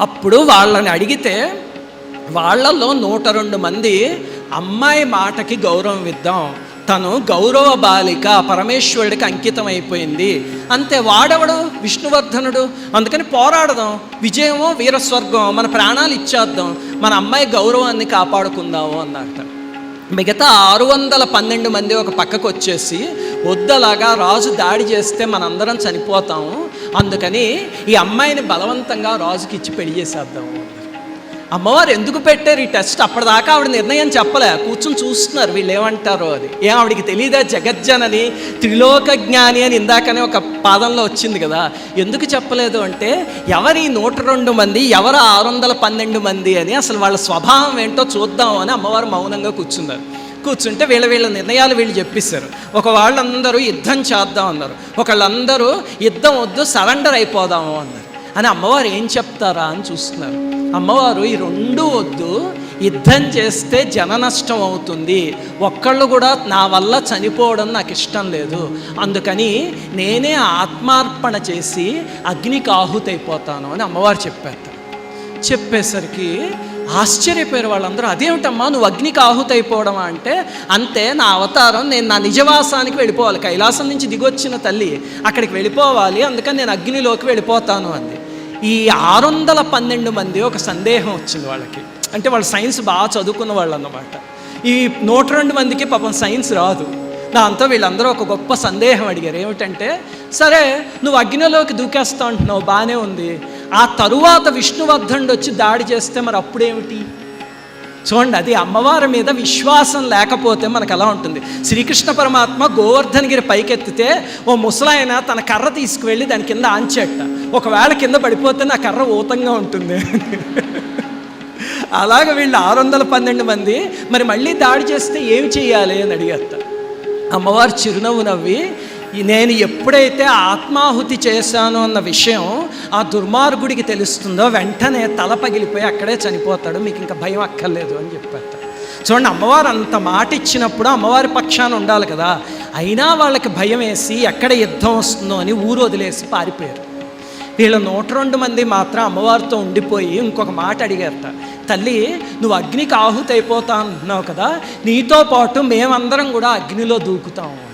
అప్పుడు వాళ్ళని అడిగితే వాళ్ళల్లో నూట రెండు మంది అమ్మాయి మాటకి గౌరవం ఇద్దాం. తను గౌరవ బాలిక పరమేశ్వరుడికి అంకితం అయిపోయింది అంతే వాడవడు? విష్ణువర్ధనుడు. అందుకని పోరాడదాం. విజయమో వీరస్వర్గం మన ప్రాణాలు ఇచ్చేద్దాం. మన అమ్మాయి గౌరవాన్ని కాపాడుకుందాము అన్నట్ట మిగతా ఆరు వందల పన్నెండు మంది ఒక పక్కకు వచ్చేసి వద్దలాగా రాజు దాడి చేస్తే మనందరం చనిపోతాము. అందుకని ఈ అమ్మాయిని బలవంతంగా రాజుకి ఇచ్చి పెళ్ళి చేసేద్దాం. అమ్మవారు ఎందుకు పెట్టారు ఈ టెస్ట్? అప్పటిదాకా ఆవిడ నిర్ణయం చెప్పలే. కూర్చొని చూస్తున్నారు వీళ్ళు ఏమంటారో అది ఏం ఆవిడకి తెలియదా జగజ్జనని త్రిలోక జ్ఞాని అని ఇందాకనే ఒక పాదంలో వచ్చింది కదా. ఎందుకు చెప్పలేదు అంటే ఎవరి నూట రెండు మంది ఎవరు ఆరు వందల పన్నెండు మంది అని అసలు వాళ్ళ స్వభావం ఏంటో చూద్దాం అని అమ్మవారు మౌనంగా కూర్చున్నారు. కూర్చుంటే వీళ్ళ వీళ్ళ నిర్ణయాలు వీళ్ళు చెప్పిస్తారు. ఒక వాళ్ళందరూ యుద్ధం చేద్దాం అన్నారు. ఒకళ్ళందరూ యుద్ధం వద్దు సరెండర్ అయిపోదాము అన్నారు. అని అమ్మవారు ఏం చెప్తారా అని చూస్తున్నారు. అమ్మవారు ఈ రెండు వద్దు యుద్ధం చేస్తే జన నష్టం అవుతుంది. ఒక్కళ్ళు కూడా నా వల్ల చనిపోవడం నాకు ఇష్టం లేదు. అందుకని నేనే ఆత్మార్పణ చేసి అగ్నికి ఆహుతైపోతాను అని అమ్మవారు చెప్పారు. చెప్పేసరికి ఆశ్చర్యపోయారు వాళ్ళందరూ. అదేమిటమ్మా నువ్వు అగ్నికి ఆహుతైపోవడం అంటే అంతే నా అవతారం నేను నా నిజవాసానికి వెళ్ళిపోవాలి. కైలాసం నుంచి దిగొచ్చిన తల్లి అక్కడికి వెళ్ళిపోవాలి. అందుకని నేను అగ్నిలోకి వెళ్ళిపోతాను అంది. ఈ ఆరు వందల పన్నెండు మంది ఒక సందేహం వచ్చింది వాళ్ళకి. అంటే వాళ్ళు సైన్స్ బాగా చదువుకున్న వాళ్ళు అన్నమాట ఈ నూట రెండు మందికి పాపం సైన్స్ రాదు. దాంతో వీళ్ళందరూ ఒక గొప్ప సందేహం అడిగారు. ఏమిటంటే సరే నువ్వు అగ్నిలోకి దూకేస్తా అంటున్నావు బాగానే ఉంది. ఆ తరువాత విష్ణువర్ధనుడు వచ్చి దాడి చేస్తే మరి అప్పుడేమిటి? చూడండి అది అమ్మవారి మీద విశ్వాసం లేకపోతే మనకు ఎలా ఉంటుంది? శ్రీకృష్ణ పరమాత్మ గోవర్ధనగిరి పైకెత్తితే ఓ ముసలాయన తన కర్ర తీసుకువెళ్ళి దాని కింద ఆంచేట. ఒకవేళ కింద పడిపోతే నా కర్ర ఊతంగా ఉంటుంది. అలాగ వీళ్ళు ఆరు వందల పన్నెండు మంది మరి మళ్ళీ దాడి చేస్తే ఏమి చేయాలి అని అడిగేస్తా అమ్మవారు చిరునవ్వు నవ్వి నేను ఎప్పుడైతే ఆత్మాహుతి చేశాను అన్న విషయం ఆ దుర్మార్గుడికి తెలుస్తుందో వెంటనే తల పగిలిపోయి అక్కడే చనిపోతాడు. మీకు ఇంకా భయం అక్కర్లేదు అని చెప్పారు. చూడండి అమ్మవారు అంత మాట ఇచ్చినప్పుడు అమ్మవారి పక్షాన ఉండాలి కదా. అయినా వాళ్ళకి భయం వేసి ఎక్కడ యుద్ధం వస్తుందో అని ఊరు వదిలేసి పారిపోయారు. వీళ్ళ నూట రెండు మంది మాత్రం అమ్మవారితో ఉండిపోయి ఇంకొక మాట అడిగారట. తల్లి నువ్వు అగ్నికి ఆహుతి అయిపోతా అంటున్నావు కదా. నీతో పాటు మేమందరం కూడా అగ్నిలో దూకుతాము